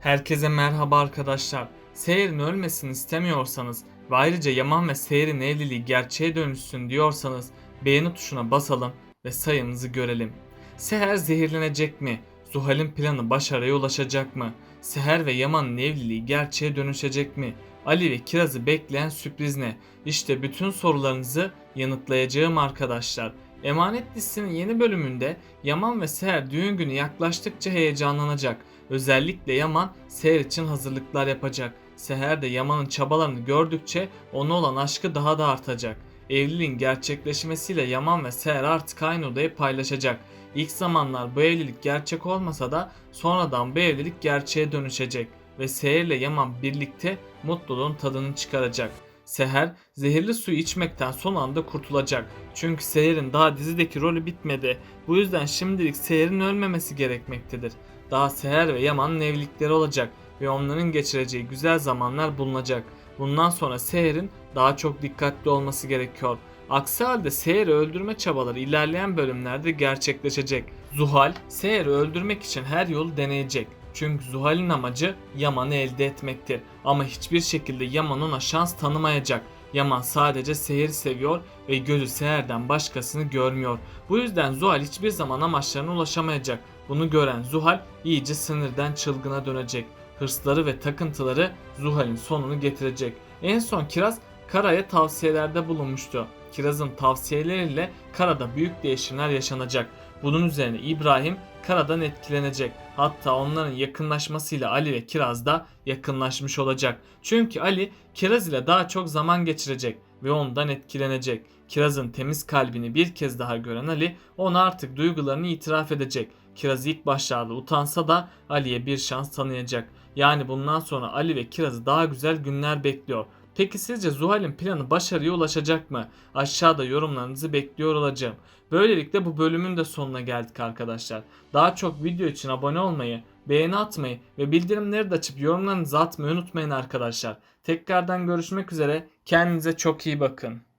Herkese merhaba arkadaşlar. Seher'in ölmesini istemiyorsanız ve ayrıca Yaman ve Seher'in evliliği gerçeğe dönüşsün diyorsanız beğeni tuşuna basalım ve sayımızı görelim. Seher zehirlenecek mi? Zuhal'in planı başarıya ulaşacak mı? Seher ve Yaman'ın evliliği gerçeğe dönüşecek mi? Ali ve Kiraz'ı bekleyen sürpriz ne? İşte bütün sorularınızı yanıtlayacağım arkadaşlar. Emanet dizisinin yeni bölümünde Yaman ve Seher düğün günü yaklaştıkça heyecanlanacak. Özellikle Yaman Seher için hazırlıklar yapacak. Seher de Yaman'ın çabalarını gördükçe ona olan aşkı daha da artacak. Evliliğin gerçekleşmesiyle Yaman ve Seher artık aynı odayı paylaşacak. İlk zamanlar bu evlilik gerçek olmasa da sonradan bu evlilik gerçeğe dönüşecek ve Seher ile Yaman birlikte mutluluğun tadını çıkaracak. Seher zehirli suyu içmekten son anda kurtulacak. Çünkü Seher'in daha dizideki rolü bitmedi. Bu yüzden şimdilik Seher'in ölmemesi gerekmektedir. Daha Seher ve Yaman'ın evlilikleri olacak ve onların geçireceği güzel zamanlar bulunacak. Bundan sonra Seher'in daha çok dikkatli olması gerekiyor. Aksi halde Seher'i öldürme çabaları ilerleyen bölümlerde gerçekleşecek. Zuhal, Seher'i öldürmek için her yolu deneyecek. Çünkü Zuhal'in amacı Yaman'ı elde etmektir. Ama hiçbir şekilde Yaman ona şans tanımayacak. Yaman sadece Seher'i seviyor ve gözü Seher'den başkasını görmüyor. Bu yüzden Zuhal hiçbir zaman amaçlarına ulaşamayacak. Bunu gören Zuhal iyice sinirden çılgına dönecek. Hırsları ve takıntıları Zuhal'in sonunu getirecek. En son Kiraz Kara'ya tavsiyelerde bulunmuştu. Kiraz'ın tavsiyeleriyle Kara'da büyük değişimler yaşanacak. Bunun üzerine İbrahim Kara'dan etkilenecek. Hatta onların yakınlaşmasıyla Ali ve Kiraz da yakınlaşmış olacak. Çünkü Ali Kiraz ile daha çok zaman geçirecek ve ondan etkilenecek. Kiraz'ın temiz kalbini bir kez daha gören Ali ona artık duygularını itiraf edecek. Kiraz ilk başlarda utansa da Ali'ye bir şans tanıyacak. Yani bundan sonra Ali ve Kiraz'ı daha güzel günler bekliyor. Peki sizce Zuhal'in planı başarıya ulaşacak mı? Aşağıda yorumlarınızı bekliyor olacağım. Böylelikle bu bölümün de sonuna geldik arkadaşlar. Daha çok video için abone olmayı, beğeni atmayı ve bildirimleri de açıp yorumlarınızı atmayı unutmayın arkadaşlar. Tekrardan görüşmek üzere. Kendinize çok iyi bakın.